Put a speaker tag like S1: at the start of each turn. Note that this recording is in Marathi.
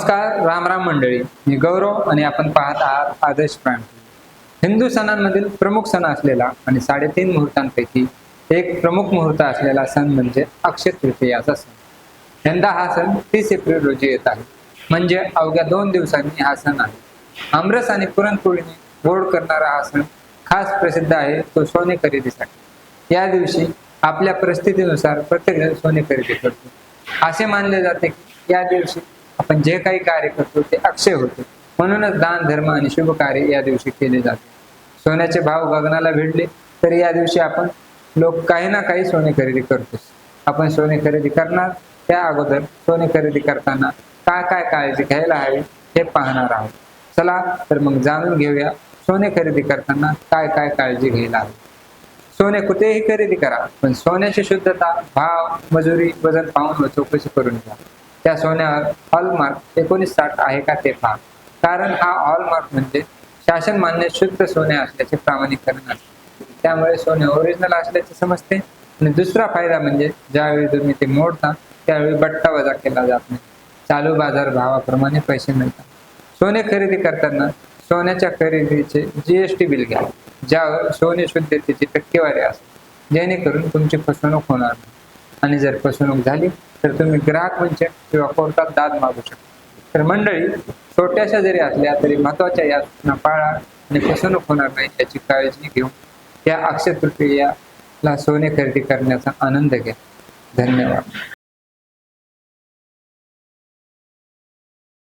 S1: नमस्कार राम राम मंडळी. मी गौरव आणि आपण पाहत आहात आदर्श प्राण. हिंदू सणांमधील प्रमुख सण असलेला आणि साडेतीन मुहूर्तांपैकी एक प्रमुख मुहूर्त असलेला सण म्हणजे अक्षय तृतीयाचा सण. यंदा हा सण तीस एप्रिल रोजी येत आहे. म्हणजे अवघ्या दोन दिवसांनी हा सण आहे. आमरस आणि पुरणपोळीने गोड करणारा हा सण खास प्रसिद्ध आहे तो सोने खरेदीसाठी. या दिवशी आपल्या परिस्थितीनुसार प्रत्येकजण सोने खरेदी करतो. असे मानले जाते की या दिवशी आपण जे काही कार्य करतो ते अक्षय होते. म्हणूनच दान धर्म आणि शुभ कार्य या दिवशी केले जाते. सोन्याचे भाव गगनाला भिडले तर या दिवशी आपण लोक काही ना काही सोने खरेदी करतोच. आपण सोने खरेदी करणार त्या अगोदर सोने खरेदी करताना काय काय काळजी घ्यायला हवी हे पाहणार आहोत. चला तर मग जाणून घेऊया सोने खरेदी करताना काय काय काळजी घ्यायला हवी. सोने कुठेही खरेदी करा पण सोन्याची शुद्धता भाव मजुरी वजन पाहून व चौकशी करून घ्या. त्या सोन्यावर हॉलमार्क एकोणीस साठ आहे का ते पहा. कारण हा हॉलमार्क म्हणजे शासन मान्य शुद्ध सोने असल्याचे प्रामाणिकरण असते त्यामुळे सोने ओरिजिनल असल्याचे समजते. आणि दुसरा फायदा म्हणजे ज्यावेळी तुम्ही ते मोडता त्यावेळी बट्टा वजा केला जात नाही. चालू बाजार भावाप्रमाणे पैसे मिळतात. सोने खरेदी करताना सोन्याच्या खरेदीचे जीएसटी बिल घ्या ज्यावर सोने शुद्धतेची टक्केवारी असते. जेणेकरून तुमची फसवणूक होणार नाही. आणि जर फसवणूक झाली तर तुम्ही ग्राहक मंच किंवा कोर्टात दाद मागू शकता. तर मंडळी छोट्याशा जरी असल्या तरी महत्त्वाच्या या सूचना पाळा आणि फसवणूक होणार नाही याची काळजी घेऊन या अक्षय तृतीयाला सोने खरेदी करण्याचा आनंद घ्या. धन्यवाद.